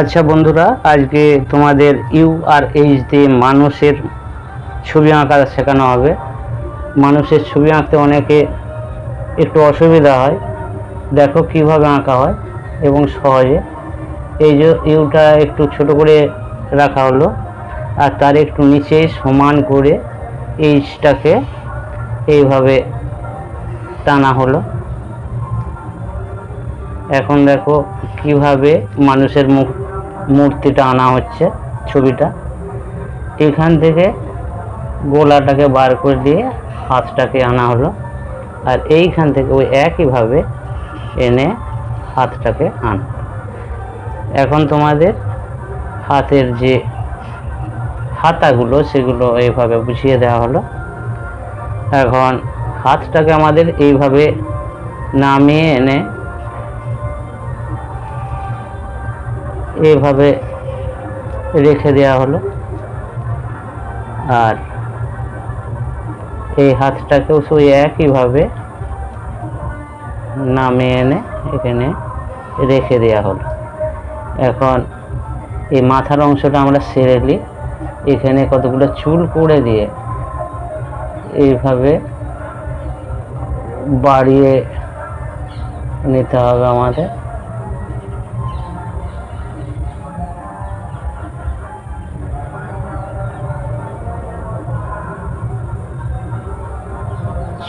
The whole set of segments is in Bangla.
আচ্ছা বন্ধুরা, আজকে তোমাদের ইউ আর এইচ দিয়ে মানুষের ছবি আঁকা শেখানো হবে। মানুষের ছবি আঁকতে অনেকে একটু অসুবিধা হয়। দেখো কীভাবে আঁকা হয় এবং সহজে। এই যে ইউটা একটু ছোট করে রাখা হলো আর তার একটু নিচে সমান করে এইচটাকে এইভাবে টানা হলো। এখন দেখো কীভাবে মানুষের মুখ মূর্তিটা আনা হচ্ছে ছবিটা। এখান থেকে গোলাটাকে বার করে দিয়ে হাতটাকে আনা হলো। আর এইখান থেকে ওই একইভাবে এনে হাতটাকে আন। এখন তোমাদের হাতের যে হাতাগুলো, সেগুলো এইভাবে বুঝিয়ে দেওয়া হলো। এখন হাতটাকে আমাদের এইভাবে নামিয়ে এনে এইভাবে রেখে দেওয়া হলো। আর এই হাতটাকেও সেই একইভাবে নামিয়ে এনে এখানে রেখে দেওয়া হলো। এখন এই মাথার অংশটা আমরা সেরে নিই। এখানে কতগুলো চুল করে দিয়ে এইভাবে বাড়িয়ে নিতে হবে আমাদের।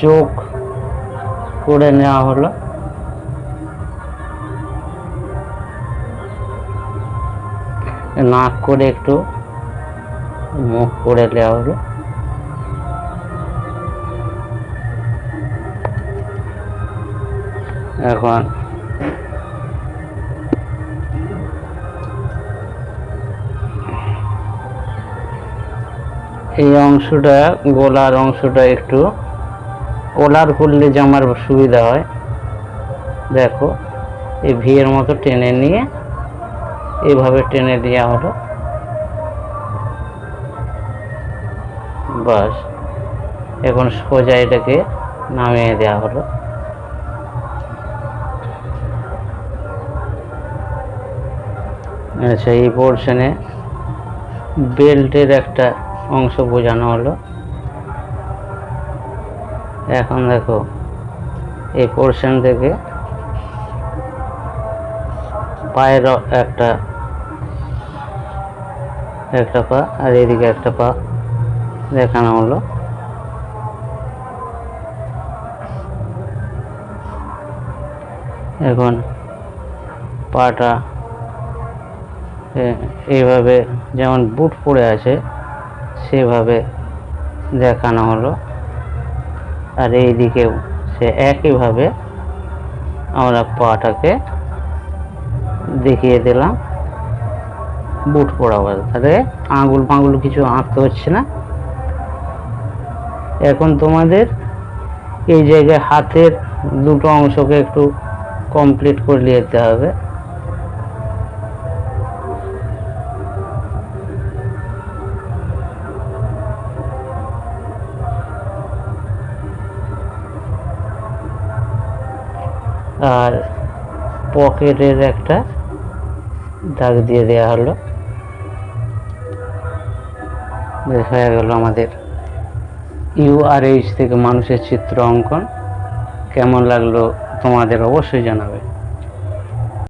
চোখ করে নেওয়া হলো। নাক করে একটু মুখ করে নেওয়া হলো। এখন এই অংশটা, গোলার অংশটা একটু কোলার করলে জামার সুবিধা হয়। দেখো, এই ভিয়ের মতো টেনে নিয়ে এভাবে টেনে দেওয়া হলো। বাস, এখন সোজা এটাকে নামিয়ে দেওয়া হলো। আচ্ছা এই পোর্শনে বেল্টের একটা অংশ বোঝানো হলো। এখন দেখো, এই পোর্শন থেকে পায়ের একটা একটা পা আর এদিকে একটা পা দেখানো হলো। এখন পাটা এইভাবে যেমন বুট পড়ে আছে, সেভাবে দেখানো হলো। আর এই দিকেও সে একইভাবে আমরা পাটাকে দেখিয়ে দিলাম। বুট পরা অবস্থাতে আঙুল ফাঙুল কিছু আঁকতে হচ্ছে না। এখন তোমাদের এই জায়গায় হাতের দুটো অংশকে একটু কমপ্লিট করে নিতে হবে। আর পকেটের একটা দাগ দিয়ে দেওয়া হলো। হয়ে গেল আমাদের ইউআরএইচ থেকে মানুষের চিত্র অঙ্কন। কেমন লাগল তোমাদের অবশ্যই জানাবে।